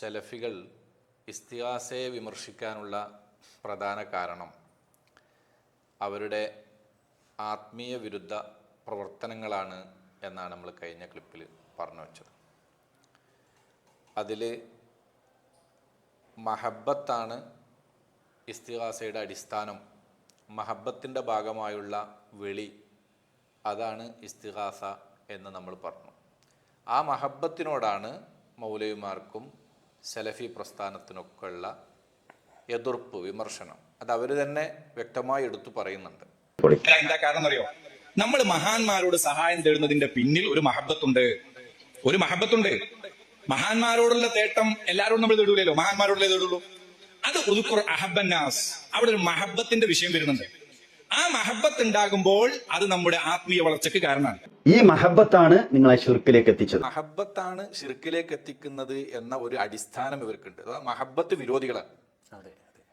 സെലഫികൾ ഇസ്തിഹാസയെ വിമർശിക്കാനുള്ള പ്രധാന കാരണം അവരുടെ ആത്മീയ വിരുദ്ധ പ്രവർത്തനങ്ങളാണ് എന്നാണ് നമ്മൾ കഴിഞ്ഞ ക്ലിപ്പിൽ പറഞ്ഞു വെച്ചത്. അതിൽ മഹബത്താണ് ഇസ്തിഹാസയുടെ അടിസ്ഥാനം. മഹബത്തിന്റെ ഭാഗമായുള്ള വെളി അതാണ് ഇസ്തിഹാസ എന്ന് നമ്മൾ പറഞ്ഞു. ആ മഹബത്തിനോടാണ് മൗലവിമാർക്കും സലഫി പ്രസ്ഥാനത്തിനൊക്കെയുള്ള എതിർപ്പ് വിമർശനം അത് അവർ തന്നെ വ്യക്തമായി എടുത്തു പറയുന്നുണ്ട്. എന്താ കാരണം അറിയോ? നമ്മൾ മഹാന്മാരോട് സഹായം തേടുന്നതിന്റെ പിന്നിൽ ഒരു മഹബത്തുണ്ട്. ഒരു മഹബത്തുണ്ട്. മഹാന്മാരോടുള്ള തേട്ടം എല്ലാരോടും നമ്മൾ തേടൂലല്ലോ? മഹാന്മാരോടല്ലേ തേടുള്ളൂ. അത് ഉദുക്കുർ അഹബന്നാസ്. അവിടെ ഒരു മഹബത്തിന്റെ വിഷയം വരുന്നുണ്ട്. ആ മഹബത്ത് ഉണ്ടാകുമ്പോൾ അത് നമ്മുടെ ആത്മീയ വളർച്ചയ്ക്ക് കാരണമാണ്. ഈ മഹബത്താണ് നിങ്ങളെ ഷിർക്കിലേക്ക് എത്തിച്ചത് മഹബത്താണ് ഷിർക്കിലേക്ക് എത്തിക്കുന്നത് എന്ന ഒരു അടിസ്ഥാനം ഇവർക്കുണ്ട്. അതായത് മഹബത്ത് വിരോധികളാണ്.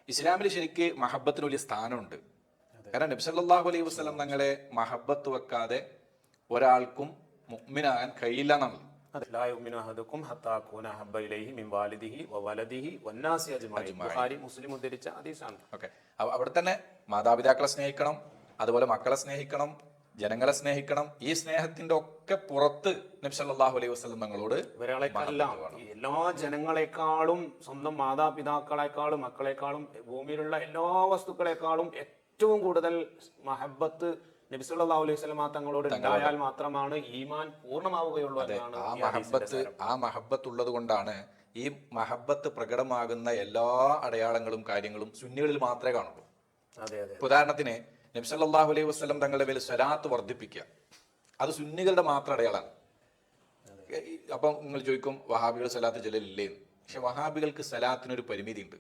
ഇസ്ലാമിൽ ശരിക്ക് മഹബത്തിന് വലിയ സ്ഥാനമുണ്ട്. കാരണം നബ്സല്ലാഹു അലൈഹി വസ്ലം തങ്ങളെ മഹബത്ത് വെക്കാതെ ഒരാൾക്കും മുഗ്മിനാകാൻ കഴിയില്ല എന്നാണ്. അതെ. ലാ യുമിനു ഹത്താ കൂന ഹബ്ബ ഇലൈഹി മിൻ വാലിദിഹി വ വലദിഹി വന്നാസി ബുഖാരി മുസ്ലിം ഉദ്ധരിച്ച ഹദീസാണ്. ഓക്കെ. അവിടെ തന്നെ മാതാപിതാക്കളെ സ്നേഹിക്കണം അതുപോലെ മക്കളെ സ്നേഹിക്കണം ജനങ്ങളെ സ്നേഹിക്കണം. ഈ സ്നേഹത്തിന്റെ ഒക്കെ പുറത്ത് നബ്സല്ലാഹു അലൈഹി വസ്ലം തങ്ങളോട് എല്ലാ ജനങ്ങളെക്കാളും സ്വന്തം മാതാപിതാക്കളെക്കാളും മക്കളെക്കാളും ഭൂമിയിലുള്ള എല്ലാ വസ്തുക്കളെക്കാളും ഏറ്റവും കൂടുതൽ മഹബത്ത് നബിസുല്ലാ അലൈഹി സ്വലമ തങ്ങളോട് ഉണ്ടായാൽ മാത്രമാണ് ഈമാൻ പൂർണമാവുകയുള്ളൂ എന്നാണ് ആ മഹബത്ത് ആ മഹബത്ത് ഉള്ളത് കൊണ്ടാണ് ഈ മഹബത്ത് പ്രകടമാകുന്ന എല്ലാ അടയാളങ്ങളും കാര്യങ്ങളും സുന്നികളിൽ മാത്രമേ കാണുള്ളൂ. അതെ അതെ. ഉദാഹരണത്തിന് നബ്സല്ലാഹു അലൈഹി വസ്ലം തങ്ങളുടെ മേൽ സ്വലാത്ത് വർദ്ധിപ്പിക്കുക. അത് സുന്നികളുടെ മാത്രം അടയാളാണ് അപ്പം നിങ്ങൾ ചോദിക്കും വഹാബികൾ സ്വലാത്ത് ചെല്ലലില്ലേ? പക്ഷെ വഹാബികൾക്ക് സ്വലാത്തിനൊരു പരിമിതി ഉണ്ട്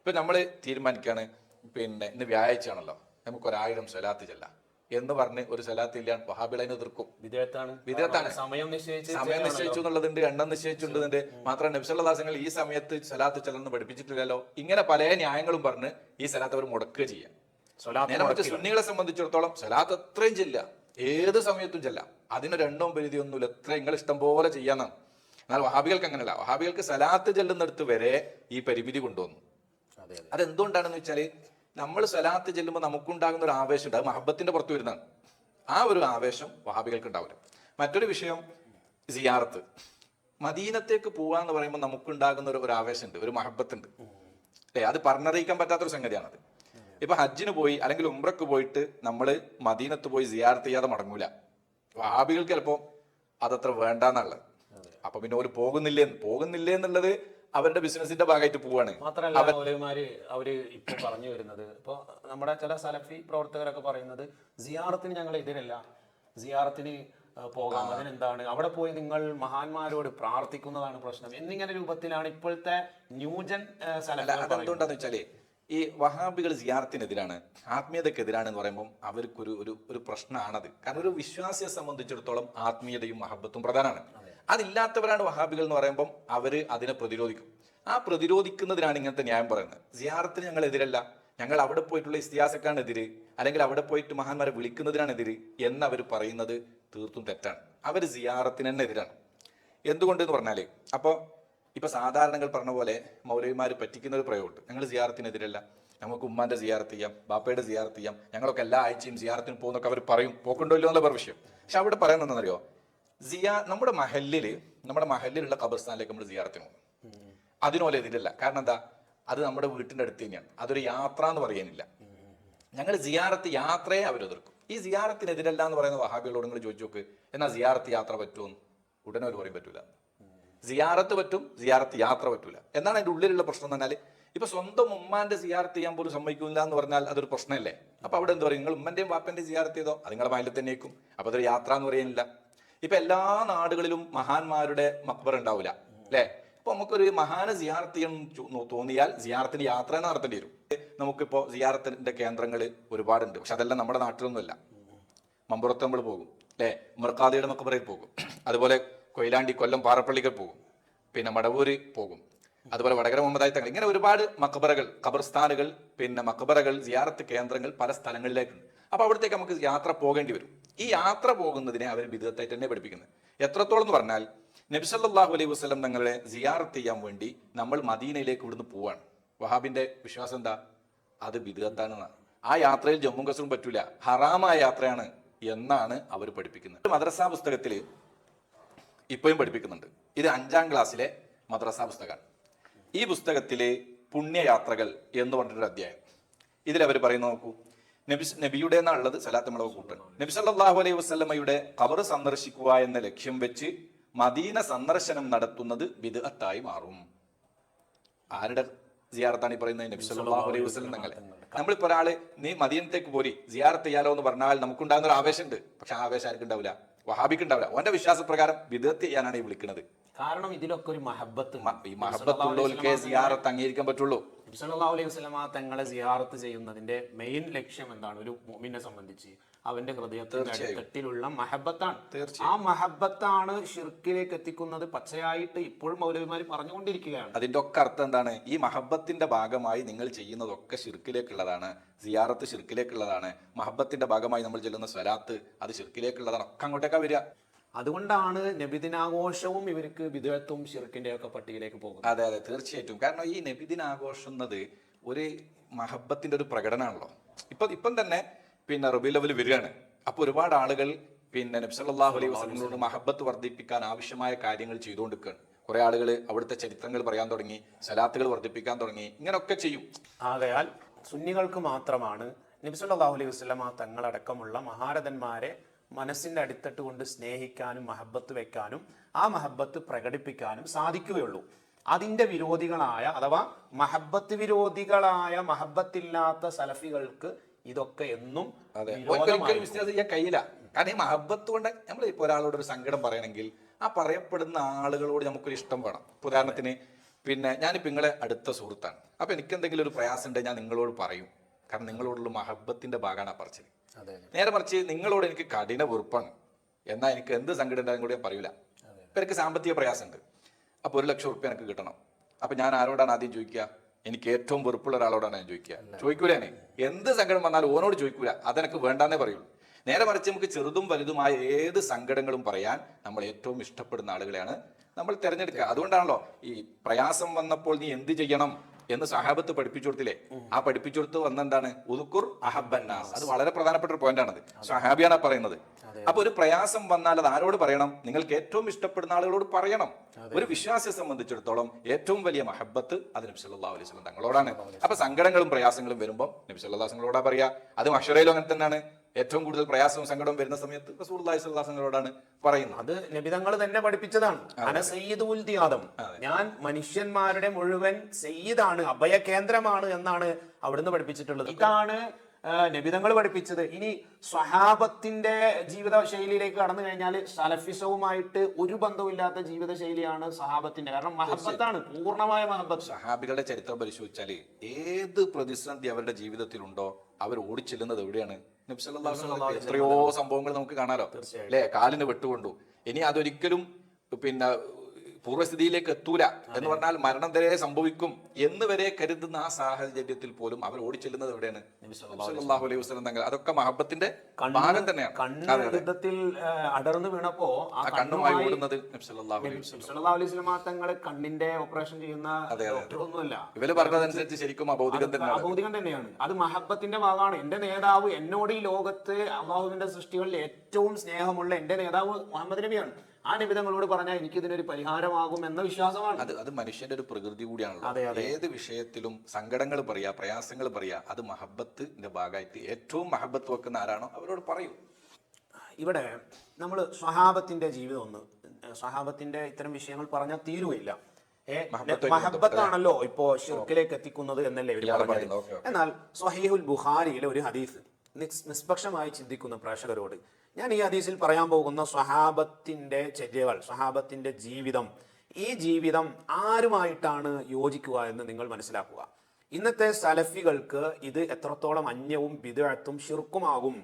ഇപ്പൊ നമ്മൾ തീരുമാനിക്കുകയാണ് പിന്നെ ഇന്ന് വ്യാഴാഴ്ചയാണല്ലോ നമുക്ക് ഒരായിരം സ്വലാത്ത് ചെല്ലാം. എന്ന് പറഞ്ഞ് ഒരു സ്വലാത്ത് ഇല്ല വഹാബികൾ അതിനെ എതിർക്കും. വിദേഹത്താണ്. സമയം നിശ്ചയിച്ച് സമയം നിശ്ചയിച്ചു എന്നുള്ളതുണ്ട് എണ്ണം നിശ്ചയിച്ചിട്ടുണ്ട് മാത്രം നബ്സല്ലാസങ്ങൾ ഈ സമയത്ത് സ്വലാത്ത് ചെല്ലെന്ന് പഠിപ്പിച്ചിട്ടില്ലല്ലോ. ഇങ്ങനെ പല ന്യായങ്ങളും പറഞ്ഞ് ഈ സ്വലാത്ത് അവർ മുടക്കുക ചെയ്യാം. നേരെ മറ്റു സുന്നികളെ സംബന്ധിച്ചിടത്തോളം സ്വലാത്ത് അത്രയും ചെല്ലാം. ഏത് സമയത്തും ചെല്ലാം. അതിന് രണ്ടോ പരിധിയൊന്നുമില്ല എത്ര നിങ്ങൾ ഇഷ്ടം പോലെ ചെയ്യാന്നാണ്. എന്നാൽ വഹാബികൾക്ക് അങ്ങനെയല്ല. വഹാബികൾക്ക് സലാത്ത് ചെല്ലുന്നിടത്ത് വരെ ഈ പരിമിതി കൊണ്ടുവന്നു. അതെ അതെ. അതെന്തുകൊണ്ടാണെന്ന് വെച്ചാൽ നമ്മൾ സ്വലാത്ത് ചെല്ലുമ്പോൾ നമുക്കുണ്ടാകുന്ന ഒരു ആവേശം ഉണ്ട്. അത് മഹബത്തിന്റെ പുറത്ത് വരുന്നതാണ്. ആ ഒരു ആവേശം വഹാബികൾക്ക് ഉണ്ടാവില്ല. മറ്റൊരു വിഷയം സിയാറത്ത്. മദീനത്തേക്ക് പോവാന്ന് പറയുമ്പോൾ നമുക്കുണ്ടാകുന്ന ഒരു ആവേശമുണ്ട് ഒരു മഹബത്തുണ്ട്. അല്ലേ? അത് പറഞ്ഞറിയിക്കാൻ പറ്റാത്തൊരു സംഗതിയാണത്. ഇപ്പൊ ഹജ്ജിന് പോയി അല്ലെങ്കിൽ ഉംറക്ക് പോയിട്ട് നമ്മൾ മദീനത്ത് പോയി സിയാർത്ത് ചെയ്യാതെ മടങ്ങൂല. വാബികൾക്ക് ചിലപ്പോൾ അതത്ര വേണ്ടെന്നുള്ളത്. അപ്പൊ പിന്നെ ഒരു പോകുന്നില്ലേ പോകുന്നില്ലേ എന്നുള്ളത് അവരുടെ ബിസിനസിന്റെ ഭാഗമായിട്ട് പോവാണ്. മാത്രമല്ല മൗലവിമാര് അവർ ഇപ്പൊ പറഞ്ഞു വരുന്നത്. ഇപ്പൊ നമ്മുടെ ചില സലഫി പ്രവർത്തകരൊക്കെ പറയുന്നത് സിയാറത്തിന് ഞങ്ങൾ എതിരല്ല. സിയാറത്തിന് പോകാം. അതിനെന്താണ്? അവിടെ പോയി നിങ്ങൾ മഹാന്മാരോട് പ്രാർത്ഥിക്കുന്നതാണ് പ്രശ്നം. എന്നിങ്ങനെ രൂപത്തിലാണ് ഇപ്പോഴത്തെ ന്യൂജൻ സലഫി അതെന്തുകൊണ്ടാന്ന് വെച്ചാൽ ഈ വഹാബികൾ സിയാറത്തിനെതിരാണ് ആത്മീയതക്കെതിരാണ് എന്ന് പറയുമ്പോൾ അവർക്കൊരു ഒരു ഒരു പ്രശ്നമാണത്. കാരണം ഒരു വിശ്വാസിയെ സംബന്ധിച്ചിടത്തോളം ആത്മീയതയും മഹബത്തും പ്രധാനമാണ്. അതില്ലാത്തവരാണ് വഹാബികൾ എന്ന് പറയുമ്പോൾ അവർ അതിനെ പ്രതിരോധിക്കും. ആ പ്രതിരോധിക്കുന്നതിനാണ് ഇങ്ങനത്തെ ന്യായം പറയുന്നത്. സിയാറത്തിന് ഞങ്ങൾ എതിരല്ല ഞങ്ങൾ അവിടെ പോയിട്ടുള്ള ഇസ്തിഹാസക്കാണെതിര് അല്ലെങ്കിൽ അവിടെ പോയിട്ട് മഹാന്മാരെ വിളിക്കുന്നതിനാണ് എതിര് എന്ന് അവർ പറയുന്നത് തീർത്തും തെറ്റാണ്. അവർ സിയാറത്തിന് തന്നെ എതിരാണ് എന്തുകൊണ്ടെന്ന് പറഞ്ഞാൽ അപ്പോൾ ഇപ്പൊ സാധാരണങ്ങൾ പറഞ്ഞ പോലെ മൗലവിമാർ പറ്റിക്കുന്ന ഒരു പ്രയോഗമുണ്ട്. ഞങ്ങൾ സിയാറത്തിനെതിരല്ല. നമുക്ക് ഉമ്മാന്റെ സിയാറത്ത് ചെയ്യാം ബാപ്പയുടെ സിയാറത്ത് ചെയ്യാം ഞങ്ങളൊക്കെ എല്ലാ ആഴ്ചയും സിയാറത്തിന് പോകുന്നൊക്കെ അവർ പറയും പോക്കുണ്ടല്ലോ എന്നുള്ള വിഷയം. പക്ഷെ അവിടെ പറയുന്നത് എന്താണെന്നറിയോ സിയാ നമ്മുടെ മഹല്ലിൽ നമ്മുടെ മഹല്ലിലുള്ള ഖബർസ്ഥാനിലേക്ക് നമ്മൾ സിയാറത്തിന് പോകും. അതിനോലെ എതിരല്ല കാരണം എന്താ? അത് നമ്മുടെ വീട്ടിന്റെ അടുത്ത് തന്നെയാണ്. അതൊരു യാത്ര എന്ന് പറയാനില്ല. ഞങ്ങൾ സിയാറത്ത് യാത്രയെ അവർ എതിർക്കും ഈ സിയാറത്തിനെതിരല്ല എന്ന് പറയുന്ന വഹാബികളോട് നിങ്ങൾ ചോദിച്ചു നോക്ക് എന്നാൽ സിയാറത്ത് യാത്ര പറ്റുമെന്ന് ഉടനെ അവർ പറയും പറ്റൂല. സിയാറത്ത് പറ്റും സിയാറത്ത് യാത്ര പറ്റൂല. എന്നാണ് അതിന്റെ ഉള്ളിലുള്ള പ്രശ്നം എന്ന് പറഞ്ഞാൽ ഇപ്പൊ സ്വന്തം ഉമ്മാന്റെ സിയാർത്ത് ചെയ്യാൻ പോലും സമ്മതിക്കില്ല എന്ന് പറഞ്ഞാൽ അതൊരു പ്രശ്നമല്ലേ? അപ്പൊ അവിടെ എന്താ പറയുക നിങ്ങൾ ഉമ്മന്റെയും വാപ്പന്റെയും സിയാർത്ത് ചെയ്തോ? അത് നിങ്ങളെ മൈലിൽ തന്നെയേക്കും അപ്പൊ അതൊരു യാത്ര എന്ന് പറയാനില്ല. ഇപ്പൊ എല്ലാ നാടുകളിലും മഹാന്മാരുടെ മക്ബർ ഉണ്ടാവില്ല അല്ലെ? ഇപ്പൊ നമുക്കൊരു മഹാന സിയാർത്ത് ചെയ്യണം തോന്നിയാൽ സിയാർത്തിന് യാത്ര നടത്തേണ്ടി വരും. നമുക്കിപ്പോ സിയാർത്തിന്റെ കേന്ദ്രങ്ങൾ ഒരുപാടുണ്ട്. പക്ഷെ അതെല്ലാം നമ്മുടെ നാട്ടിലൊന്നുമല്ല. മമ്പുറത്ത് നമ്മൾ പോകും അല്ലേ? മുറക്കാദിയുടെ മക്കബറയിൽ പോകും. അതുപോലെ കൊയിലാണ്ടി കൊല്ലം പാറപ്പള്ളികൾ പോകും. പിന്നെ മടവൂര് പോകും. അതുപോലെ വടകര മുഹമ്മദായി തങ്ങൾ. ഇങ്ങനെ ഒരുപാട് മക്കബറകൾ ഖബർസ്ഥാനുകൾ പിന്നെ മക്കബറകൾ സിയാറത്ത് കേന്ദ്രങ്ങൾ പല സ്ഥലങ്ങളിലേക്കുണ്ട്. അപ്പൊ അവിടത്തേക്ക് നമുക്ക് യാത്ര പോകേണ്ടി വരും. ഈ യാത്ര പോകുന്നതിനെ അവർ ബിരുദത്തായിട്ട് തന്നെ പഠിപ്പിക്കുന്നത്. എത്രത്തോളം എന്ന് പറഞ്ഞാൽ നബിസല്ലാഹു അലൈഹി വസ്ലം തങ്ങളെ സിയാറത്ത് ചെയ്യാൻ വേണ്ടി നമ്മൾ മദീനയിലേക്ക് ഇവിടുന്ന് പോവാണ്. വഹാബിന്റെ വിശ്വാസം എന്താ? അത് വിദഗത്താണ് ആ യാത്രയിൽ ജമ്മു കസറും പറ്റൂല. ഹറാമായ യാത്രയാണ് എന്നാണ് അവർ പഠിപ്പിക്കുന്നത്. മദ്രസ പുസ്തകത്തിൽ ഇപ്പോഴും പഠിപ്പിക്കുന്നുണ്ട്. ഇത് അഞ്ചാം ക്ലാസ്സിലെ മദ്രസ പുസ്തകമാണ്. ഈ പുസ്തകത്തിലെ പുണ്യയാത്രകൾ എന്ന് പറഞ്ഞിട്ടൊരു അധ്യായം. ഇതിൽ അവർ പറയുന്നു നോക്കൂ. നബി നബിയുടെ എന്നുള്ളത് സലാത്ത് മുളക് കൂട്ടൻ നബി സല്ലാഹു അലൈഹി വസല്ലമയുടെ കബർ സന്ദർശിക്കുക എന്ന ലക്ഷ്യം വെച്ച് മദീന സന്ദർശനം നടത്തുന്നത് ബിദ്അത്തായി മാറും. ആരുടെ സിയാറത്താണ് ഈ പറയുന്നത്? നബി സല്ലാഹു അലൈഹി വസ്ലം തങ്ങളെ നമ്മളിപ്പോ ഒരാൾ നീ മദീനത്തേക്ക് പോരി സിയാറത്ത് ചെയ്യാലോ എന്ന് പറഞ്ഞാൽ നമുക്കുണ്ടാകുന്ന ഒരു ആവേശമുണ്ട്. പക്ഷെ ആവേശം ആർക്കും ഉണ്ടാവില്ല. വഹാബിക്ക് ഉണ്ടാവില്ല. വിശ്വാസപ്രകാരം വിദഗ്ധ ചെയ്യാനാണ് ഈ വിളിക്കുന്നത്. കാരണം ഇതിലൊക്കെ ഒരു മഹബത്ത് ഈ മഹബത്തുള്ളവർക്ക് സിയാറത്ത് അംഗീകരിക്കാൻ പറ്റുള്ളൂ. സല്ലല്ലാഹു അലൈഹി വസല്ലമ തങ്ങളെ സിയാറത്ത് ചെയ്യുന്നതിന്റെ മെയിൻ ലക്ഷ്യം എന്താണ്? ഒരു മോമിനെ സംബന്ധിച്ച് അവന്റെ ഹൃദയത്തിന്റെ അടിത്തട്ടിലുള്ള മഹബത്താണ്. ആ മഹബത്താണ് ഷിർക്കിലേക്ക് എത്തിക്കുന്നത് പച്ചയായിട്ട് ഇപ്പോഴും മൗലവിമാര് പറഞ്ഞുകൊണ്ടിരിക്കുകയാണ്. അതിന്റെ ഒക്കെ അർത്ഥം എന്താണ്? ഈ മഹബത്തിന്റെ ഭാഗമായി നിങ്ങൾ ചെയ്യുന്നതൊക്കെ ഷിർക്കിലേക്കുള്ളതാണ്. സിയാറത്ത് ഷിർക്കിലേക്കുള്ളതാണ്. മഹബത്തിന്റെ ഭാഗമായി നമ്മൾ ചെല്ലുന്ന സ്വരാത്ത് അത് ഷിർക്കിലേക്കുള്ളതാണ്. ഒക്കെ അങ്ങോട്ടേക്കാ വരിക. അതുകൊണ്ടാണ് നബിദിനാഘോഷവും ഇവർക്ക് വിദഗ്ധവും ഷിർക്കിന്റെ ഒക്കെ പട്ടികയിലേക്ക് പോകുന്നത്. അതെ അതെ. തീർച്ചയായിട്ടും. കാരണം ഈ നബിദിനാഘോഷം എന്നത് ഒരു മഹബത്തിന്റെ ഒരു പ്രകടനമാണല്ലോ. ഇപ്പൊ ഇപ്പം തന്നെ പിന്നെ റബി ലെവൽ വരികയാണ്. അപ്പൊ ഒരുപാട് ആളുകൾ പിന്നെ നബ്സല്ലാഹു അലൈഹി വസ്ലമിനോട് മഹബത്ത് വർദ്ധിപ്പിക്കാൻ ആവശ്യമായ കാര്യങ്ങൾ ചെയ്തുകൊണ്ടിരിക്കുകയാണ്. കുറെ ആളുകൾ അവിടുത്തെ ചരിത്രങ്ങൾ പറയാൻ തുടങ്ങി സലാത്തുകൾ വർദ്ധിപ്പിക്കാൻ തുടങ്ങി ഇങ്ങനെയൊക്കെ ചെയ്യും. ആകയാൽ സുന്നികൾക്ക് മാത്രമാണ് നബി സല്ലല്ലാഹു അലൈഹി വസ്ലമ തങ്ങളടക്കമുള്ള മഹാരഥന്മാരെ മനസ്സിന്റെ അടിത്തട്ട് കൊണ്ട് സ്നേഹിക്കാനും മഹബത്ത് വെക്കാനും ആ മഹബത്ത് പ്രകടിപ്പിക്കാനും സാധിക്കുകയുള്ളൂ. അതിന്റെ വിരോധികളായ അഥവാ മഹബത്ത് വിരോധികളായ മഹബത്തില്ലാത്ത സലഫികൾക്ക് ഇതൊക്കെ എന്നും ചെയ്യാൻ കഴിയില്ല. കാരണം ഈ മഹബത്ത് കൊണ്ട് നമ്മൾ ഇപ്പോൾ ഒരാളോട് ഒരു സങ്കടം പറയണമെങ്കിൽ ആ പറയപ്പെടുന്ന ആളുകളോട് നമുക്കൊരു ഇഷ്ടം വേണം. ഉദാഹരണത്തിന് പിന്നെ ഞാനിപ്പോൾ നിങ്ങളെ അടുത്ത സുഹൃത്താണ്. അപ്പൊ എനിക്ക് എന്തെങ്കിലും ഒരു പ്രയാസം ഉണ്ടെങ്കിൽ ഞാൻ നിങ്ങളോട് പറയും. കാരണം നിങ്ങളോടുള്ള മഹബത്തിന്റെ ഭാഗമാണ് ആ പറച്ചിൽ നേരെ മറിച്ച് നിങ്ങളോട് എനിക്ക് കഠിന വെറുപ്പാണ്. എന്നാൽ എനിക്ക് എന്ത് സങ്കടം ഉണ്ടാകും കൂടി ഞാൻ പറയൂല. ഇപ്പൊ എനിക്ക് സാമ്പത്തിക പ്രയാസമുണ്ട്. അപ്പോൾ ഒരു ലക്ഷം റുപ്യ എനിക്ക് കിട്ടണം. അപ്പൊ ഞാൻ ആരോടാണ് ആദ്യം ചോദിക്കുക? എനിക്ക് ഏറ്റവും വെറുപ്പുള്ള ഒരാളോടാണ് ഞാൻ ചോദിക്കുക. ചോദിക്കൂലേ എന്ത് സങ്കടം വന്നാലും ഓനോട് ചോദിക്കൂല. അതെനിക്ക് വേണ്ടാന്നേ പറയുള്ളൂ നേരെ മറിച്ച് നമുക്ക് ചെറുതും വലുതുമായ ഏത് സങ്കടങ്ങളും പറയാൻ നമ്മൾ ഏറ്റവും ഇഷ്ടപ്പെടുന്ന ആളുകളെയാണ് നമ്മൾ തിരഞ്ഞെടുക്കുക. അതുകൊണ്ടാണല്ലോ ഈ പ്രയാസം വന്നപ്പോൾ നീ എന്ത് ചെയ്യണം? എന്ന് സഹാബത്ത് പഠിപ്പിച്ചു കൊടുത്തില്ലേ ആ പഠിപ്പിച്ചു കൊടുത്ത് വന്നെന്താണ്? ഉദുക്കുർ അഹബന്നാസ് അത് വളരെ പ്രധാനപ്പെട്ട ഒരു പോയിന്റ് ആണത് സഹാബിയാണ് പറയുന്നത്. അപ്പൊ ഒരു പ്രയാസം വന്നാൽ അത് ആരോട് പറയണം? നിങ്ങൾക്ക് ഏറ്റവും ഇഷ്ടപ്പെടുന്ന ആളുകളോട് പറയണം. ഒരു വിശ്വാസിയെ സംബന്ധിച്ചിടത്തോളം ഏറ്റവും വലിയ മഹബത്ത് അത് നബി അലൈഹി വസല്ലം തങ്ങളോടാണ്. അപ്പൊ സങ്കടങ്ങളും പ്രയാസങ്ങളും വരുമ്പോൾ നബി അലൈഹി വസല്ലമയോടാ പറയാ. അത് അക്ഷരയിലും അങ്ങനെ തന്നെയാണ്. ഏറ്റവും കൂടുതൽ പ്രയാസവും സങ്കടവും വരുന്ന സമയത്ത് അലൈഹി വസല്ലമയോടാണ് പറയുന്നത്. അത് നബിതങ്ങൾ തന്നെ പഠിപ്പിച്ചതാണ്. അന സയ്യിദുൽ ദിയാദം. ഞാൻ മനുഷ്യന്മാരുടെ മുഴുവൻ സയ്യിദാണ് അഭയ കേന്ദ്രമാണ് എന്നാണ് അവിടുന്ന് പഠിപ്പിച്ചിട്ടുള്ളത്. ഇതാണ് നബിതങ്ങൾ പഠിപ്പിച്ചത്. ഇനി സ്വഹാബത്തിന്റെ ജീവിത ശൈലിയിലേക്ക് കടന്നു കഴിഞ്ഞാൽ സലഫിസവുമായിട്ട് ഒരു ബന്ധവുമില്ലാത്ത ജീവിത ശൈലിയാണ് സഹാബത്തിന്റെ കാരണം മഹബത്താണ് പൂർണമായ മഹബത്ത്. സഹാബികളുടെ ചരിത്രം പരിശോധിച്ചാൽ ഏത് പ്രതിസന്ധി അവരുടെ ജീവിതത്തിലുണ്ടോ അവർ ഓടിച്ചെല്ലുന്നത് എവിടെയാണ്? എത്രയോ സംഭവങ്ങൾ നമുക്ക് കാണാലോ. അല്ലെ? കാലിന് വെട്ടുകൊണ്ടു. ഇനി അതൊരിക്കലും പിന്നെ പൂർവസ്ഥിതിയിലേക്ക് എത്തൂല എന്ന് പറഞ്ഞാൽ മരണം വരെ സംഭവിക്കും എന്ന് വരെ കരുതുന്ന ആ സാഹചര്യത്തിൽ പോലും അവർ ഓടിച്ചെല്ലുന്നത് എവിടെയാണ്? സല്ലല്ലാഹു അലൈഹി വസല്ലം തങ്ങൾ. അതൊക്കെ മഹബത്തിന്റെ ഭാഗം തന്നെയാണ്. കണ്ണ് അതെ, അതെ. യുദ്ധത്തിൽ ആ, അടർന്നു വീണപ്പോ ആ കണ്ണുമായി ഓടുന്നത് സല്ലല്ലാഹു അലൈഹി വസല്ലം. തങ്ങൾ കണ്ണിന്റെ ഓപ്പറേഷൻ ചെയ്യുന്ന ഡോക്ടറൊന്നുമല്ല. ഇവർ പറഞ്ഞതനുസരിച്ച് ശരിക്കും അബൗദികം തന്നെയാണ്. അബൗദികം തന്നെയാണ്. അത് മഹബത്തിന്റെ ഭാഗമാണ്. എന്റെ നേതാവ് എന്നോട് ഈ ലോകത്ത് അള്ളാഹുവിന്റെ സൃഷ്ടികളിൽ ഏറ്റവും സ്നേഹമുള്ള എന്റെ നേതാവ് മുഹമ്മദ് നബിയാണ്. ആ നിമിതങ്ങളോട് പറഞ്ഞാൽ എനിക്ക് ഇതിനൊരു പരിഹാരമാകും എന്ന വിശ്വാസമാണ്. അത് അത് മനുഷ്യന്റെ ഒരു പ്രകൃതി കൂടിയാണല്ലോ. ഏത് വിഷയത്തിലും സങ്കടങ്ങൾ പറയാ പ്രയാസങ്ങൾ പറയാ അത് മഹബത്തിന്റെ ഭാഗമായിട്ട് ഏറ്റവും മഹബത്ത് വെക്കുന്ന ആരാണോ അവരോട് പറയൂ. ഇവിടെ നമ്മൾ സ്വഹാബത്തിന്റെ ജീവിതം ഒന്ന് സ്വഹാബത്തിന്റെ ഇത്തരം വിഷയങ്ങൾ പറഞ്ഞാൽ തീരുകയില്ല. മഹബത്തുമായി മഹബത്താണല്ലോ ഇപ്പോ ഷിർക്കിലേക്ക് എത്തിക്കുന്നത് എന്നല്ലേ പറയുന്നത്. എന്നാൽ സ്വഹീഹുൽ ബുഖാരിയിലെ ഒരു ഹദീസ് നിഷ്പക്ഷമായി ചിന്തിക്കുന്ന പ്രേക്ഷകരോട് ഞാൻ ഈ ഹദീസിൽ പറയാൻ പോകുന്ന സ്വഹാബത്തിന്റെ ചര്യകൾ സ്വഹാബത്തിന്റെ ജീവിതം ഈ ജീവിതം ആരുമായിട്ടാണ് യോജിക്കുക എന്ന് നിങ്ങൾ മനസ്സിലാക്കുക. ഇന്നത്തെ സലഫികൾക്ക് ഇത് എത്രത്തോളം അന്യവും വിദഗ്ധത്തും ഷിർക്കുമാകും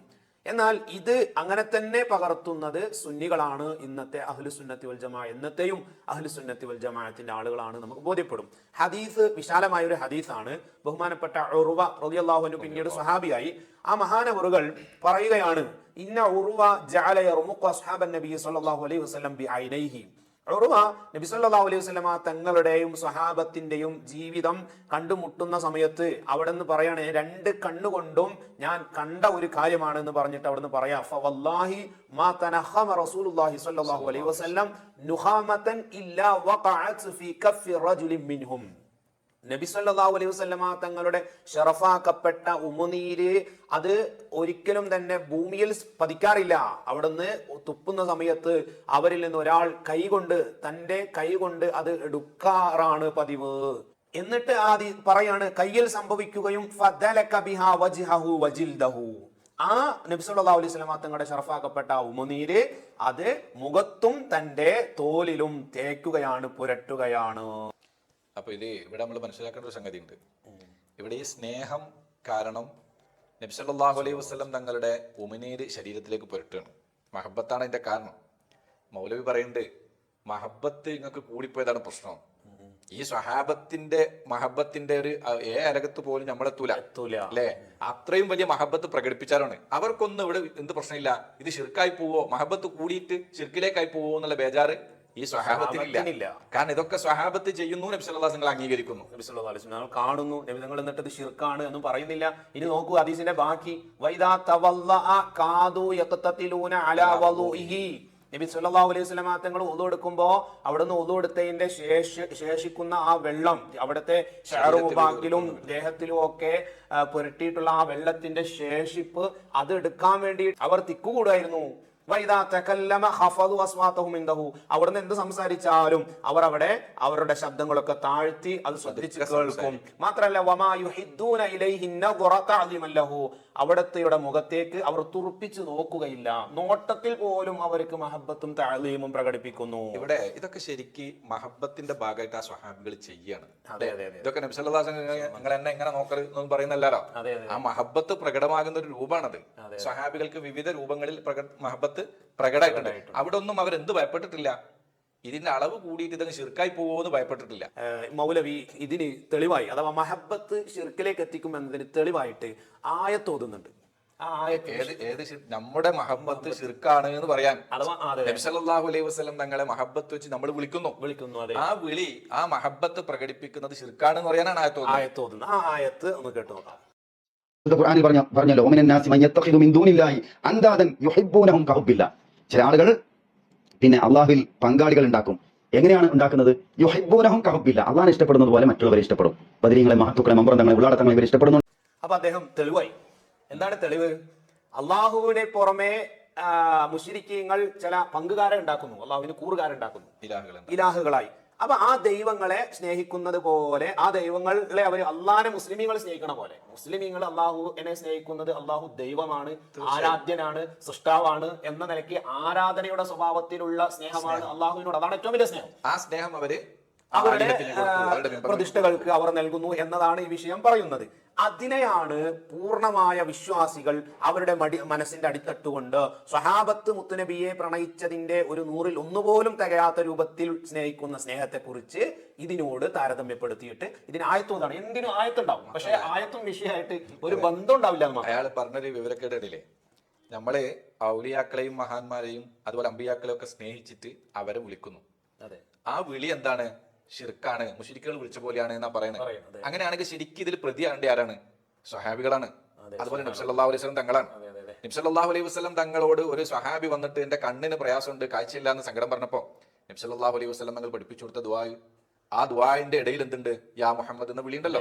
എന്നാൽ ഇത് അങ്ങനെ തന്നെ പകർത്തുന്നത് സുന്നികളാണ് ഇന്നത്തെ അഹ്ലു സുന്നത്തി വൽ ജമാ എന്നത്തെയും അഹ്ലു സുന്നത്തി വൽ ജമാഅത്തിന്റെ ആളുകളാണ് നമുക്ക് ബോധ്യപ്പെടും. ഹദീസ് വിശാലമായ ഒരു ഹദീസാണ്. ബഹുമാനപ്പെട്ട ഉറുവ റളിയല്ലാഹു അൻഹു പിന്നീട് സ്വഹാബിയായി. ആ മഹാനവറുകൾ പറയുകയാണ് ഇന്ന ഉറുവ ജഅല യർമുഖു നബി സല്ലല്ലാഹു അലൈഹി വസല്ലം ബി ഐനൈഹി. ഉറുവ നബി സല്ലല്ലാഹു അലൈഹി വസല്ലമ തങ്ങളുടെയും സ്വഹാബത്തിന്റെയും ജീവിതം കണ്ടുമുട്ടുന്ന സമയത്ത് അവിടെ നിന്ന് പറയാണ് രണ്ട് കണ്ണുകൊണ്ടും ഞാൻ കണ്ട ഒരു കാര്യമാണ് എന്ന് പറഞ്ഞിട്ട് അവിടെ നിന്ന് പറയാം ഫവല്ലാഹി മാ തനഹമ റസൂലുള്ളാഹി സ്വല്ലല്ലാഹു അലൈഹി വസല്ലം നുഹാമതൻ ഇല്ലാ വഖഅത് ഫീ കഫി റജുലിൻ മിൻഹും. നബി സല്ലല്ലാഹു അലൈഹി വസല്ലമ തങ്ങളുടെ ഷറഫാക്കപ്പെട്ട ഉമുനീര് അത് ഒരിക്കലും തന്നെ ഭൂമിയിൽ പതിക്കാറില്ല. അവിടുന്ന് തുപ്പുന്ന സമയത്ത് അവരിൽ നിന്ന് ഒരാൾ കൈകൊണ്ട് തന്റെ കൈകൊണ്ട് അത് എടുക്കാറാണ് പതിവ്. എന്നിട്ട് ആദ്യ പറയാണ് കയ്യിൽ സംഭവിക്കുകയും ആ നബി സല്ലല്ലാഹു അലൈഹി വസല്ലമ തങ്ങളുടെ ഷറഫാക്കപ്പെട്ട ഉമുനീര് അത് മുഖത്തും തന്റെ തോലിലും തേക്കുകയാണ് പുരട്ടുകയാണ്. അപ്പൊ ഇത് ഇവിടെ നമ്മൾ മനസ്സിലാക്കേണ്ട ഒരു സംഗതി ഉണ്ട് ഇവിടെ ഈ സ്നേഹം കാരണം നബ്സല്ലാഹു അലൈഹി വസല്ലം തങ്ങളുടെ ഉമിനീര് ശരീരത്തിലേക്ക് പുരട്ടുകയാണ്. മഹബത്താണ് അതിന്റെ കാരണം. മൗലവി പറയുന്നുണ്ട് മഹബത്ത് നിങ്ങൾക്ക് കൂടിപ്പോയതാണ് പ്രശ്നം. ഈ സ്വഹാബത്തിന്റെ മഹബത്തിന്റെ ഒരു ഏ അരകത്ത് പോലും നമ്മളെ തുല തുല അല്ലേ? അത്രയും വലിയ മഹബത്ത് പ്രകടിപ്പിച്ചാലാണ്. അവർക്കൊന്നും ഇവിടെ എന്ത് പ്രശ്നമില്ല. ഇത് ഷിർക്കായി പോവോ? മഹബത്ത് കൂടിയിട്ട് ഷിർക്കിലേക്കായി പോവോ എന്നുള്ള ബേജാറ്? ഈ സ്വഹാബത്തിനില്ല. കാരണം ഇതൊക്കെ സ്വഹാബത്ത് ചെയ്യുന്നു നബി സല്ലല്ലാഹു നിങ്ങൾ അംഗീകരിക്കുന്നു. നബി സല്ലല്ലാഹു അലൈഹി വസല്ലം ഞങ്ങൾ കാണുന്നു. നബി തങ്ങൾ എന്നിട്ട് ഇത് ശിർക്കാണ് എന്നും പറയുന്നില്ല. ഇനി നോക്കൂ ഹദീസിന്റെ ബാക്കി. വൈദാ തവല്ലഅ കാദു യഖ്തതിലൂന അലാ വളുഇഹി നബി സല്ലല്ലാഹു അലൈഹി വസല്ലമ തങ്ങൾ ഒതു എടുക്കുമ്പോൾ അവിടുന്ന് ഒതു എടുത്തതിന്റെ ശേഷി ശേഷിക്കുന്ന ആ വെള്ളം അവിടുത്തെ ഷാറുബാക്കിലും ദേഹത്തിലും ഒക്കെ പുരട്ടിയിട്ടുള്ള ആ വെള്ളത്തിന്റെ ശേഷിപ്പ് അത് എടുക്കാൻ വേണ്ടി അവർ തിക്കുകൂടായിരുന്നു അവിടുന്ന് എന്ത് സംസാരിച്ചാലും അവർ അവിടെ അവരുടെ ശബ്ദങ്ങളൊക്കെ താഴ്ത്തി അത് ശ്രദ്ധിച്ച് കേൾക്കും. മാത്രല്ല അവിടത്തെയുടെ മുഖത്തേക്ക് അവർ തുറപ്പിച്ചു നോക്കുകയില്ല. നോട്ടത്തിൽ പോലും അവർക്ക് മഹബത്തും താലീമും പ്രകടിപ്പിക്കുന്നു. ഇവിടെ ഇതൊക്കെ ശരിക്ക് മഹബത്തിന്റെ ഭാഗമായിട്ട് ആ സ്വഹാബികൾ ചെയ്യാണ്. ഇതൊക്കെ നിങ്ങൾ എന്നെ എങ്ങനെ നോക്കരുത് എന്ന് പറയുന്നല്ലോ ആ മഹബത്ത് പ്രകടമാകുന്ന ഒരു രൂപമാണത് സ്വഹാബികൾക്ക് വിവിധ രൂപങ്ങളിൽ മഹബത്ത് പ്രകടമായിട്ടുണ്ട്. അവിടെ ഒന്നും അവർ അവരെന്ത് ഭയപ്പെട്ടിട്ടില്ല. ഇതിന്റെ അളവ് കൂടിയിട്ട് ഇതങ്ങ് ഷിർക്കായി പോകുമോ എന്ന് ഭയപ്പെട്ടിട്ടില്ല മൗലവി ഇതിന് തെളിവായി അഥവാ മഹബത്ത് ഷിർക്കിലേക്ക് എത്തിക്കും എന്നതിന് തെളിവായിട്ട് ആയത്തോതുന്നുണ്ട് ആ ആയത്ത്. ഏത് ഏത് നമ്മുടെ മഹബത്ത് ഷിർക്കാണ് എന്ന് പറയാൻ. അഥവാ ആ, അതെ. നബി സല്ലല്ലാഹു അലൈഹി വസ്ലം തങ്ങളെ മഹബത്ത് വെച്ച് നമ്മൾ വിളിക്കുന്നു. വിളിക്കുന്നു അതെ. ആ വിളി ആ മഹബത്ത് പ്രകടിപ്പിക്കുന്നത് ഷിർക്കാണ് എന്ന് പറയാനാണ് ആയത്ത് തോന്നുന്നത് ആയത്ത് ഓതുന്നു ആ ആയത്ത് ഒന്ന് കേട്ടു നോക്കാം. ഖുർആനിൽ പറഞ്ഞ പറഞ്ഞല്ലോ മൻ ദൂനില്ലാഹി യുഹിബ്ബൂനഹും ചില ആളുകൾ പിന്നെ അള്ളാഹുവിൽ പങ്കാളികൾ ഉണ്ടാക്കും. എങ്ങനെയാണ് ഉണ്ടാക്കുന്നത്? യുഹൈബൂനഹും കഹബില്ല അള്ളാഹിനെ ഇഷ്ടപ്പെടുന്നത് പോലെ മറ്റുള്ളവരെ ഇഷ്ടപ്പെടും. ബദരീങ്ങളെ മഹത്തുക്കളെ മമ്പറന്തങ്ങളെ ഉള്ളാടത്തങ്ങളെ ഇവർ ഇഷ്ടപ്പെടുന്നു അപ്പൊ അദ്ദേഹം തെളിവായി. എന്താണ് തെളിവ്? അള്ളാഹുവിനെ പുറമെ മുഷിരിക്കീങ്ങൾ ചില പങ്കുകാരെ ഉണ്ടാക്കുന്നു. അള്ളാഹുവിന് കൂറുകാരുണ്ടാക്കുന്നു ഇലാഹുകളായി. അപ്പൊ ആ ദൈവങ്ങളെ സ്നേഹിക്കുന്നത് പോലെ ആ ദൈവങ്ങളെ അവർ അള്ളാഹിനെ മുസ്ലിമീങ്ങൾ സ്നേഹിക്കണ പോലെ. മുസ്ലിമീങ്ങൾ എന്നെ സ്നേഹിക്കുന്നത് അള്ളാഹു ദൈവമാണ് ആരാധ്യനാണ് സൃഷ്ടാവാണ് എന്ന നിലയ്ക്ക് ആരാധനയുടെ സ്വഭാവത്തിലുള്ള സ്നേഹമാണ് അള്ളാഹുവിനോട്. അതാണ് ഏറ്റവും വലിയ സ്നേഹം. ആ സ്നേഹം അവർ അവരുടെ പ്രതിഷ്ഠകൾക്ക് അവർ നൽകുന്നു എന്നതാണ് ഈ വിഷയം പറയുന്നത്. അതിനെയാണ് പൂർണമായ വിശ്വാസികൾ അവരുടെ മടി മനസ്സിന്റെ അടിത്തട്ടുകൊണ്ട് സ്വഹാബത്ത് മുത്തുനബിയെ പ്രണയിച്ചതിന്റെ ഒരു നൂറിൽ ഒന്നുപോലും തികയാത്ത രൂപത്തിൽ സ്നേഹിക്കുന്ന സ്നേഹത്തെക്കുറിച്ച് ഇതിനോട് താരതമ്യപ്പെടുത്തിയിട്ട് ഇതിന് ആയത്തോതാണ് എന്തിനും ആയത്തുണ്ടാവും പക്ഷെ ആയത്തും വിഷയമായിട്ട് ഒരു ബന്ധം ഉണ്ടാവില്ല അയാൾ പറഞ്ഞൊരു വിവരക്കേടില്ലേ? നമ്മൾ ഔലിയാക്കളെയും മഹാന്മാരെയും അതുപോലെ അമ്പിയാക്കളെയും ഒക്കെ സ്നേഹിച്ചിട്ട് അവരെ വിളിക്കുന്നു. അതെ. ആ വിളി എന്താണ്? ഷിർക്കാണ് മുഷിരിക്കുകൾ വിളിച്ച പോലെയാണ് എന്നാ പറയുന്നത്. അങ്ങനെയാണെങ്കിൽ ശരിക്കും ഇതിൽ പ്രതിയാണ്ട് ആരാണ്? സ്വഹാബികളാണ്. അതുപോലെ നബ്സല്ലാഹു അലൈഹി വസല്ലം തങ്ങളാണ്. നബ്സല്ലാഹു അലൈഹി വസ്ലം തങ്ങളോട് ഒരു സ്വഹാബി വന്നിട്ട് എന്റെ കണ്ണിന് പ്രയാസമുണ്ട് കാഴ്ചയില്ല എന്ന് സങ്കടം പറഞ്ഞപ്പോ നബ്സല്ലാഹു അലൈഹി വസ്ലം തങ്ങൾ പഠിപ്പിച്ചു കൊടുത്ത ആ ദുവാന്റെ ഇടയിൽ എന്തുണ്ട്? യാ മുഹമ്മദ് എന്ന് വിളിയുണ്ടല്ലോ.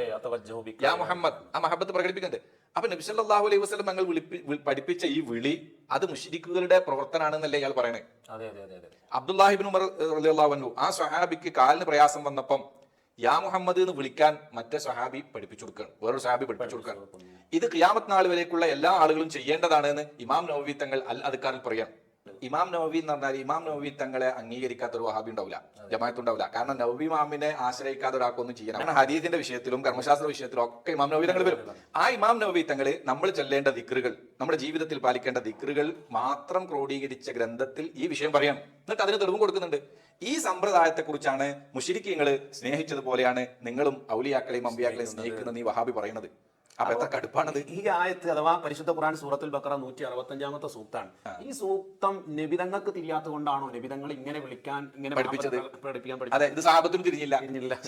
യാ മുഹമ്മദ് ആ മഹബത്ത് പ്രകടിപ്പിക്കുന്നുണ്ട്. അപ്പൊ നബി സല്ലല്ലാഹു അലൈഹി വസ്ലം തങ്ങൾ പഠിപ്പിച്ച ഈ വിളി അത് മുഷിരിക്കുകളുടെ പ്രവർത്തനാണെന്നല്ലേ ഇയാൾ പറയണേ? അബ്ദുല്ലാഹിബിൻ ഉമർ അള്ളാഹു ആ സ്വഹാബിക്ക് കാലിന് പ്രയാസം വന്നപ്പം യാ മുഹമ്മദ് എന്ന് വിളിക്കാൻ മറ്റേ സ്വഹാബി പഠിപ്പിച്ചു കൊടുക്കുകയാണ്. വേറൊരു സ്വഹാബി പഠിപ്പിച്ചു കൊടുക്കുകയാണ്. ഇത് ഖിയാമത്ത് നാൾ വരേക്കുള്ള എല്ലാ ആളുകളും ചെയ്യേണ്ടതാണെന്ന് ഇമാം നവവി തങ്ങൾ അൽ അദ്ക്കാറിൽ പറയാം ഇമാം നവവി എന്ന് പറഞ്ഞാൽ ഇമാം നവവി തങ്ങളെ അംഗീകരിക്കാത്ത ഒരു വഹാബി ഉണ്ടാവില്ല ജമാഅത്ത് ഉണ്ടാവില്ല കാരണം നവവി ഇമാമിനെ ആശ്രയിക്കാതെ ഒരാൾക്കൊന്നും ചെയ്യണം. കാരണം ഹദീസിന്റെ വിഷയത്തിലും കർമ്മശാസ്ത്ര വിഷയത്തിലും ഒക്കെ ഇമാം നവവി തങ്ങൾ വരും. ആ ഇമാം നവവി തങ്ങൾ നമ്മൾ ചെല്ലേണ്ട ദിക്റുകൾ നമ്മുടെ ജീവിതത്തിൽ പാലിക്കേണ്ട ദിക്റുകൾ മാത്രം ക്രോഡീകരിച്ച ഗ്രന്ഥത്തിൽ ഈ വിഷയം പറയാം എന്നിട്ട് അതിന് തെളിവും കൊടുക്കുന്നുണ്ട്. ഈ സമ്പ്രദായത്തെ കുറിച്ചാണ് മുഷിരിക്കങ്ങൾ സ്നേഹിച്ചതുപോലെയാണ് നിങ്ങളും ഔലിയാക്കളെയും അമ്പിയാക്കളെയും സ്നേഹിക്കുന്ന നീ വഹാബി പറയുന്നത്. അപ്പൊ എത്ര കടുപ്പാണത്? ഈ ആയത്ത് അഥവാ പരിശുദ്ധ ഖുറാൻ സൂറത്തുൽ ബക്കറ നൂറ്റി അറുപത്തി അഞ്ചാമത്തെ സൂക്താണ് ഈ സൂക്തം നബിതങ്ങൾക്ക് തിരിയാത്ത കൊണ്ടാണോ നബിതങ്ങൾ ഇങ്ങനെ വിളിക്കാൻ ഇങ്ങനെ പഠിപ്പിച്ചത്. പഠിപ്പിക്കാൻ അതെ ഇത് സാഹബത്തിനും തിരിഞ്ഞില്ല.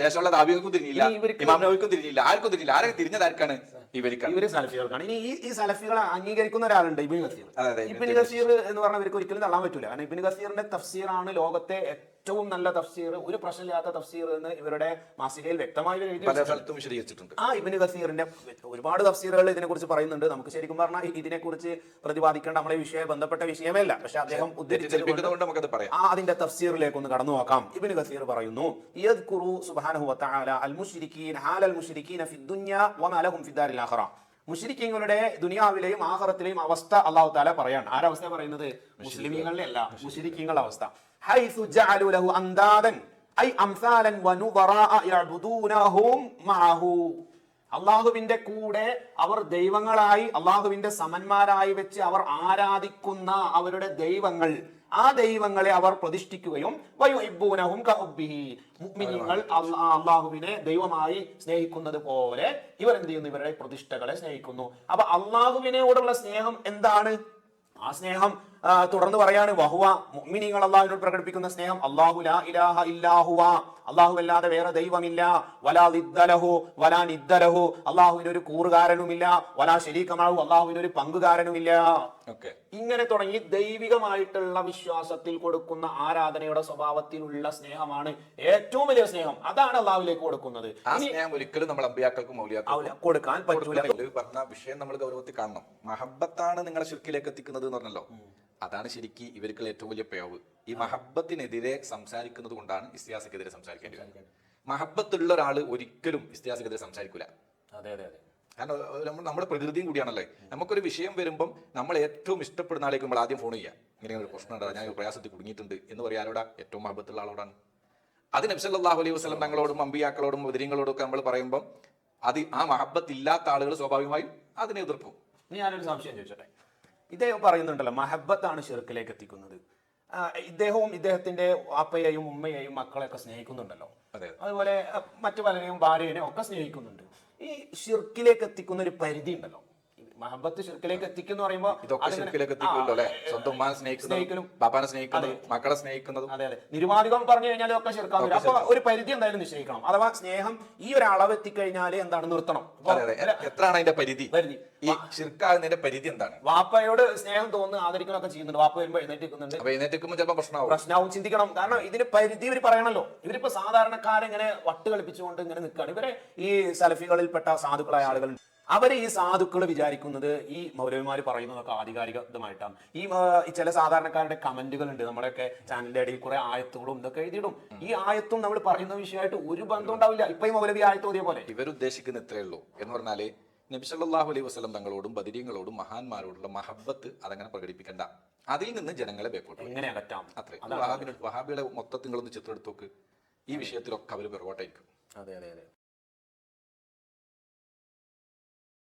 ശേഷമുള്ള ദാബികൾക്കും തിരിഞ്ഞില്ല. ഇമാം നബിക്കും തിരിഞ്ഞില്ല. ആർക്കും തിരിഞ്ഞില്ല. ആരൊക്കെ തിരിഞ്ഞത് ആർക്കാണ്? ഇവർ സലഫികൾക്കാണ്. ഇനി ഈ ഈ സലഫികളെ അംഗീകരിക്കുന്ന ഒരാളുണ്ട് ഇബിൻ കസീർ. ഇബിൻ കസീർ എന്ന് പറഞ്ഞാൽ ഇവർക്ക് ഒരിക്കലും തള്ളാൻ പറ്റൂല. കാരണം ഇബിൻ കസീറിന്റെ തഫ്സീറാണ് ലോകത്തെ ഏറ്റവും നല്ല തഫ്സീർ. ഒരു പ്രശ്നമില്ലാത്ത തഫ്സീർ എന്ന് ഇവരുടെ മാസികയിൽ വ്യക്തമായി ഇവർ പല സ്ഥലത്തും വിശദീകരിച്ചിട്ടുണ്ട്. ആ ഇബിന് കസീറിന്റെ ഒരുപാട് തഫ്സീറുകൾ ഇതിനെ കുറിച്ച് പറയുന്നുണ്ട്. നമുക്ക് ശരിക്കും പറഞ്ഞാൽ ഇതിനെ കുറിച്ച് പ്രതിപാദിക്കേണ്ട നമ്മളെ വിഷയ ബന്ധപ്പെട്ട വിഷയമേ അല്ല പക്ഷെ അദ്ദേഹം ഉദ്ധരിച്ചത് ആ അതിന്റെ തഫ്സീറിലേക്ക് ഒന്ന് കടന്നു നോക്കാം. ഇബിൻ കസീർ പറയുന്നു യദ്കുറു സുബ്ഹാനഹു വതആല അൽ മുശ്രിക്കീൻ ഹാലൽ മുശ്രിക്കീന ഫിദ് ദുനിയ വമാ ലഹും ഫി ദാരിൽ ആഖിറ മുശ്രിക്കീങ്ങളുടെ ദുനിയാവിലെയും ആഹ്റത്തിലെയും അവസ്ഥ അള്ളാഹു താല പറയാണ്. ആരവസ്ഥ പറയുന്നത്? മുസ്ലിമീങ്ങളുടെ അല്ല മുശ്രിക്കീങ്ങളുടെ അവസ്ഥ. ഹൈസു ജഅലു ലഹു അന്ദാദൻ ഐ അംസാലൻ വനുദറാഅ യഅബുദൂനഹും മഅഹു. അള്ളാഹുവിന്റെ കൂടെ അവർ ദൈവങ്ങളായി അള്ളാഹുവിന്റെ സമന്മാരായി വെച്ച് അവർ ആരാധിക്കുന്ന അവരുടെ ദൈവങ്ങൾ ആ ദൈവങ്ങളെ അവർ പ്രതിഷ്ഠിക്കുകയും. മുഅ്മിനീങ്ങൾ അള്ളാഹുവിനെ ദൈവമായി സ്നേഹിക്കുന്നത് പോലെ ഇവർ എന്ത് ചെയ്യുന്നു? ഇവരുടെ പ്രതിഷ്ഠകളെ സ്നേഹിക്കുന്നു. അപ്പൊ അള്ളാഹുവിനോടുള്ള സ്നേഹം എന്താണ്? ആ സ്നേഹം തുടർന്ന് പറയാണ് വഹുവ മുഅ്മിനീങ്ങൾ അള്ളാഹുവിനോട് പ്രകടിപ്പിക്കുന്ന സ്നേഹം അള്ളാഹു ലാ ഇലാഹ ഇല്ലാഹുവ അള്ളാഹു അല്ലാതെ വേറെ ദൈവമില്ല വലാ നിദ്ദലഹു വലാ നിദ്ദലഹു അള്ളാഹുവിന് ഒരു കൂറുകാരനുമില്ല വലാ ശരീക്കമാവു അള്ളാഹുവിന് ഒരു പങ്കുകാരനുമില്ല ഇങ്ങനെ തുടങ്ങി ദൈവികമായിട്ടുള്ള വിശ്വാസത്തിൽ കൊടുക്കുന്ന ആരാധനയുടെ സ്വഭാവത്തിലുള്ള സ്നേഹമാണ് ഏറ്റവും വലിയ സ്നേഹം. അതാണ് അള്ളാഹുലേക്ക് കൊടുക്കുന്നത്. ആ സ്നേഹം ഒരിക്കലും നമ്മൾ അമ്പിയാക്കൾക്കും കൊടുക്കാൻ പറ്റൂല. പറഞ്ഞ വിഷയം നമ്മൾ ഗൗരവത്തിൽ കാണണം. മഹബത്താണ് നിങ്ങളെ ശുക്കിലേക്ക് എത്തിക്കുന്നത് എന്ന് പറഞ്ഞല്ലോ അതാണ് ശരിക്ക് ഇവർക്കുള്ള ഏറ്റവും വലിയ പേവ്. ഈ മഹബത്തിനെതിരെ സംസാരിക്കുന്നത് കൊണ്ടാണ് ഇസ്തിഹാസക്കെതിരെ സംസാരിക്കേണ്ടി വരുന്നത് മഹബത്തുള്ള ഒരാൾ ഒരിക്കലും ഇസ്തിഹാസക്കെതിരെ സംസാരിക്കൂല. അതെ അതെ അതെ. കാരണം നമ്മൾ നമ്മുടെ പ്രകൃതിയും കൂടിയാണല്ലേ? നമുക്കൊരു വിഷയം വരുമ്പം നമ്മൾ ഏറ്റവും ഇഷ്ടപ്പെടുന്ന ആളേക്ക് നമ്മൾ ആദ്യം ഫോൺ ചെയ്യുക ഇങ്ങനെ ഒരു പ്രശ്നം ഉണ്ടാകും ഞാൻ ഒരു പ്രയാസത്തിൽ കുടുങ്ങിയിട്ടുണ്ട് എന്ന് പറയാൻ ആരോടാ? ഏറ്റവും മഹബത്തുള്ള ആളോടാണ്. അത് നബ്സല്ലാഹു അലൈഹി വസ്ലം തങ്ങളോടും അമ്പിയാക്കളോടും മുതിരിങ്ങളോടും ഒക്കെ നമ്മൾ പറയുമ്പം അത് ആ മഹബത്ത് ഇല്ലാത്ത ആളുകൾ സ്വാഭാവികമായും അതിനെ എതിർക്കും. ഞാനൊരു സംശയം ചോദിച്ചോട്ടെ? ഇദ്ദേഹം പറയുന്നുണ്ടല്ലോ മഹബത്താണ് ഷിർക്കിലേക്ക് എത്തിക്കുന്നത്. ഇദ്ദേഹവും ഇദ്ദേഹത്തിന്റെ അപ്പയെയും ഉമ്മയെയും മക്കളെയൊക്കെ സ്നേഹിക്കുന്നുണ്ടല്ലോ. അതെ. അതുപോലെ മറ്റു പലരെയും ഭാര്യനെയും ഒക്കെ സ്നേഹിക്കുന്നുണ്ട്. ഈ ഷിർക്കിലേക്ക് എത്തിക്കുന്ന ഒരു പരിധി ഉണ്ടല്ലോ മഹബത്ത് ഷിർക്കിലേക്ക് എത്തിക്കുന്ന പറയുമ്പോൾ ഇതൊക്കെ ശുക്കിലേക്ക് എത്തിക്കുന്നുണ്ടോ എത്തിക്കുമല്ലോ അല്ലെ? സ്വന്തം ഉമ്മാനെ സ്നേഹിക്കുന്നതും പാപ്പാനെ ബാപ്പാനെ സ്നേഹിക്കുന്നതും മക്കളെ സ്നേഹിക്കുന്നതും. അതെ അതെ. നിരുപാധികം പറഞ്ഞു കഴിഞ്ഞാൽ ഒക്കെ വരും അപ്പൊ ഒരു പരിധി എന്തായാലും നിശ്ചയിക്കണം. അഥവാ സ്നേഹം ഈ ഒരു അളവ് എത്തിക്കഴിഞ്ഞാൽ എന്താണ് നിർത്തണം? എത്രയാണ് അതിന്റെ പരിധി? പരിധി. ഈ ഷിർക്കാകുന്നതിന്റെ പരിധി എന്താണ്? വാപ്പയോട് സ്നേഹം തോന്നുന്നു ആദരിക്കണമൊക്കെ ചെയ്യുന്നുണ്ട്. വാപ്പ വരുമ്പോൾ എഴുന്നേറ്റ് അപ്പൊ ചിലപ്പോൾ പ്രശ്നമാവും. പ്രശ്നവും ചിന്തിക്കണം. കാരണം ഇതിന് പരിധി ഇവർ പറയണല്ലോ. ഇവരിപ്പോ സാധാരണക്കാരെ വട്ട് കളിപ്പിച്ചുകൊണ്ട് ഇങ്ങനെ നിൽക്കുകയാണ് ഇവരെ ഈ സലഫികളിൽപ്പെട്ട സാധുക്കളായ ആളുകൾ അവർ ഈ സാധുക്കൾ വിചാരിക്കുന്നത് ഈ മൗലവിമാർ പറയുന്നതൊക്കെ ആധികാരികമായിട്ടാണ്. ഈ ചില സാധാരണക്കാരുടെ കമന്റുകൾ ഉണ്ട് നമ്മുടെയൊക്കെ ചാനലിന്റെ ഇടയിൽ കുറെ ആയത്തുകളും ഇതൊക്കെ എഴുതിയിടും. ഈ ആയത്തും നമ്മൾ പറയുന്ന വിഷയമായിട്ട് ഒരു ബന്ധം ഉണ്ടാവില്ല. ഇപ്പൊ ഈ മൗലവി ആയത്ത് ഓതിയ പോലെ ഇവരുദ്ദേശിക്കുന്ന ഇത്രയേ ഉള്ളൂ. എന്ന് പറഞ്ഞാൽ നബിസല്ലാഹു അലൈഹി വസ്ലം തങ്ങളോടും ബദരീങ്ങളോടും മഹാന്മാരോടുള്ള മഹബത്ത് അതങ്ങനെ പ്രകടിപ്പിക്കണ്ട. അതിൽ നിന്ന് ജനങ്ങളെ ബേക്കോട്ട് എങ്ങനെ അകറ്റാം? അത്രേ. വഹാബിയുടെ മൊത്തത്തിൽ ചിത്രം എടുത്ത് നോക്ക്. ഈ വിഷയത്തിലൊക്കെ അവർ പിറകോട്ടായിരിക്കും അതെ അതെ അതെ.